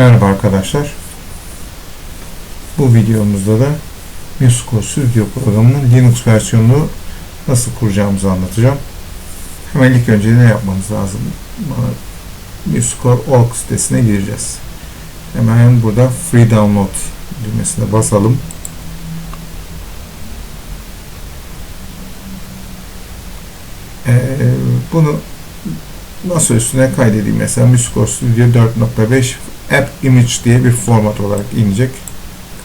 Merhaba arkadaşlar. Bu videomuzda da Musical Studio programının Linux versiyonunu nasıl kuracağımızı anlatacağım. Hemen ilk önce ne yapmamız lazım? Musical.org sitesine gireceğiz. Hemen burada Free Download düğmesine basalım. Ee, bunu nasıl üstüne kaydedeyim? Mesela Musical Studio 4.5 App Image diye bir format olarak inecek.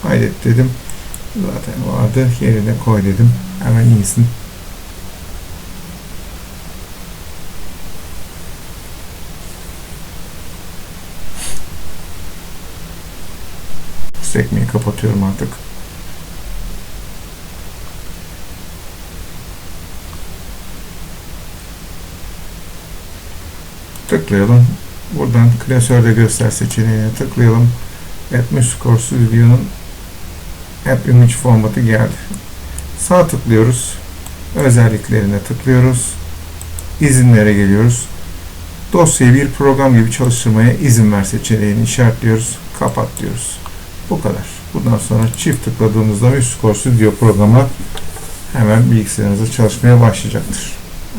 Kaydet dedim. Zaten vardı. Yerine koy dedim. Hemen insin. Sekmeyi kapatıyorum artık. tıklayalım. Buradan klasörde göster seçeneğine tıklayalım. Atmoscore Studio'nun App Image formatı geldi. Sağ tıklıyoruz. Özelliklerine tıklıyoruz. İzinlere geliyoruz. Dosyayı bir program gibi çalıştırmaya izin ver seçeneğini işaretliyoruz. Kapat diyoruz. Bu kadar. Bundan sonra çift tıkladığımızda Musical Studio programı hemen bilgisayarınızda çalışmaya başlayacaktır.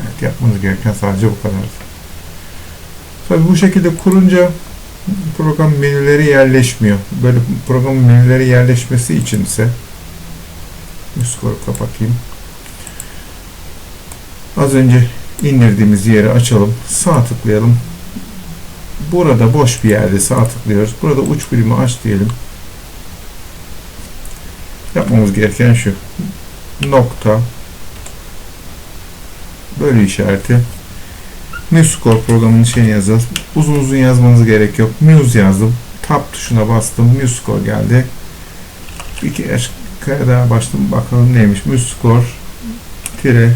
Evet yapmanız gereken sadece bu kadar. Tabi bu şekilde kurunca program menüleri yerleşmiyor. Böyle program menüleri yerleşmesi için ise Score'u kapatayım. Az önce indirdiğimiz yeri açalım. Sağ tıklayalım. Burada boş bir yerde sağ tıklıyoruz. Burada uç birimi aç diyelim. Yapmamız gereken şu. Nokta bölü işareti MuseScore programının şeyini yazacağız. Uzun uzun yazmanız gerek yok. Muse yazdım. Tab tuşuna bastım. MuseScore geldi. Bir kere daha başladım. Bakalım neymiş. MuseScore tire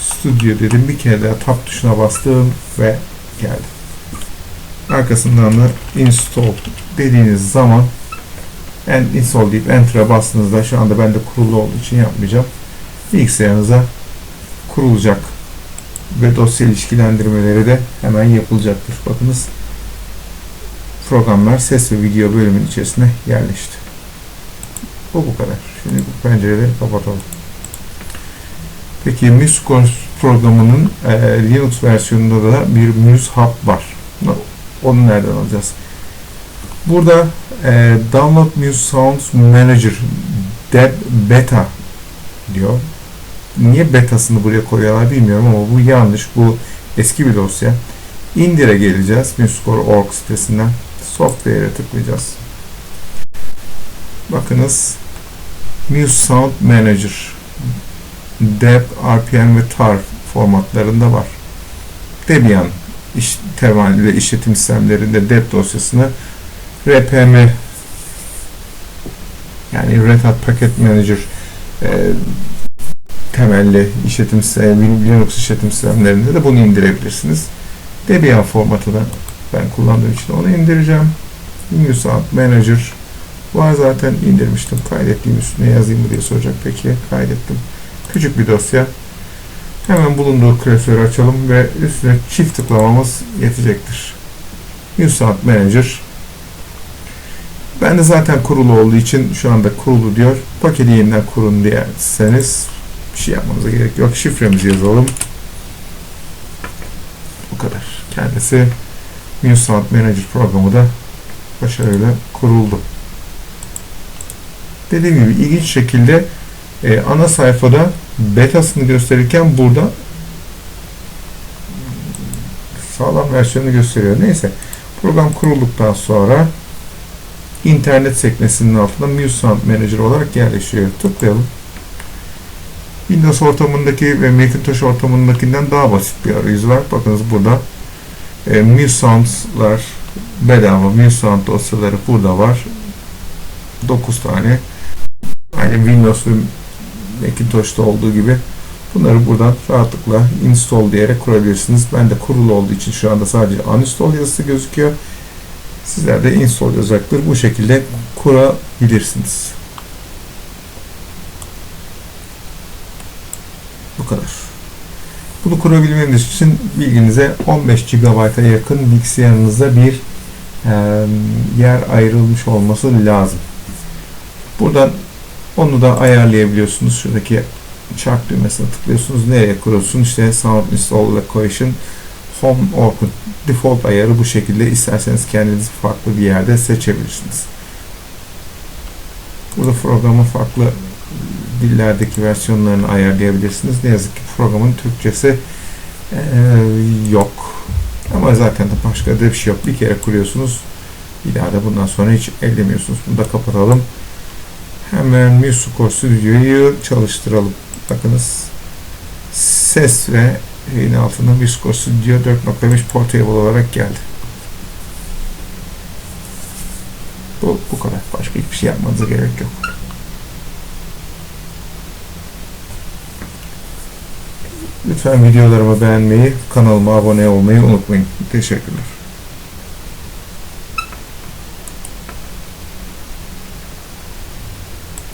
Studio dedim. Bir kere daha tab tuşuna bastım ve geldi. Arkasından da install dediğiniz zaman en install deyip enter'a bastığınızda şu anda bende kurulu olduğu için yapmayacağım. Bilgisayarınıza kurulacak ve dosya ilişkilendirmeleri de hemen yapılacaktır. Bakınız programlar ses ve video bölümün içerisine yerleşti. Bu bu kadar. Şimdi bu pencereleri kapatalım. Peki MuseCore programının e, Linux versiyonunda da bir Muse Hub var. Onu nereden alacağız? Burada e, Download Muse Sounds Manager Deb Beta diyor niye betasını buraya koyuyorlar bilmiyorum ama bu yanlış. Bu eski bir dosya. Indire geleceğiz. MuseScore.org sitesinden. Software'e tıklayacağız. Bakınız Muse Sound Manager Deb, RPM ve TAR formatlarında var. Debian iş, temelli işletim sistemlerinde Deb dosyasını RPM yani Red Hat Packet Manager e, temelli işletim sistemi, Linux işletim sistemlerinde de bunu indirebilirsiniz. Debian formatı da ben kullandığım için onu indireceğim. Newsound Manager var zaten indirmiştim. Kaydettiğim üstüne yazayım mı diye soracak. Peki kaydettim. Küçük bir dosya. Hemen bulunduğu klasörü açalım ve üstüne çift tıklamamız yetecektir. Newsound Manager ben de zaten kurulu olduğu için şu anda kurulu diyor. Paketi yeniden kurun diyerseniz bir şey yapmamıza gerek yok. Şifremizi yazalım. Bu kadar. Kendisi MuseSound Manager programı da başarıyla kuruldu. Dediğim gibi ilginç şekilde e, ana sayfada betasını gösterirken burada sağlam versiyonu gösteriyor. Neyse program kurulduktan sonra internet sekmesinin altında MuseSound Manager olarak yerleşiyor. Tıklayalım. Windows ortamındaki ve Macintosh ortamındakinden daha basit bir arayüz var. Bakınız burada e, MuseSounds'lar bedava MuseSound dosyaları burada var. 9 tane. Aynı Windows ve Macintosh'ta olduğu gibi bunları buradan rahatlıkla install diyerek kurabilirsiniz. Ben de kurulu olduğu için şu anda sadece uninstall yazısı gözüküyor. Sizler de install yazacaktır. Bu şekilde kurabilirsiniz. Bu kadar. Bunu kurabilmeniz için bilginize 15 GB'a yakın bilgisayarınızda bir e, yer ayrılmış olması lazım. Buradan onu da ayarlayabiliyorsunuz. Şuradaki çark düğmesine tıklıyorsunuz. Nereye kuruyorsun? İşte Sound Install Location Home Orkut default ayarı bu şekilde. İsterseniz kendiniz farklı bir yerde seçebilirsiniz. Burada programın farklı dillerdeki versiyonlarını ayarlayabilirsiniz. Ne yazık ki programın Türkçesi eee, yok. Ama zaten de başka da bir şey yok. Bir kere kuruyorsunuz. Bir daha da bundan sonra hiç ellemiyorsunuz. Bunu da kapatalım. Hemen MuseScore Studio'yu çalıştıralım. Bakınız ses ve yayın altında MuseScore Studio 4.5 Portable olarak geldi. Bu, bu kadar. Başka hiçbir şey yapmanıza gerek yok. Lütfen videolarımı beğenmeyi, kanalıma abone olmayı unutmayın. Teşekkürler.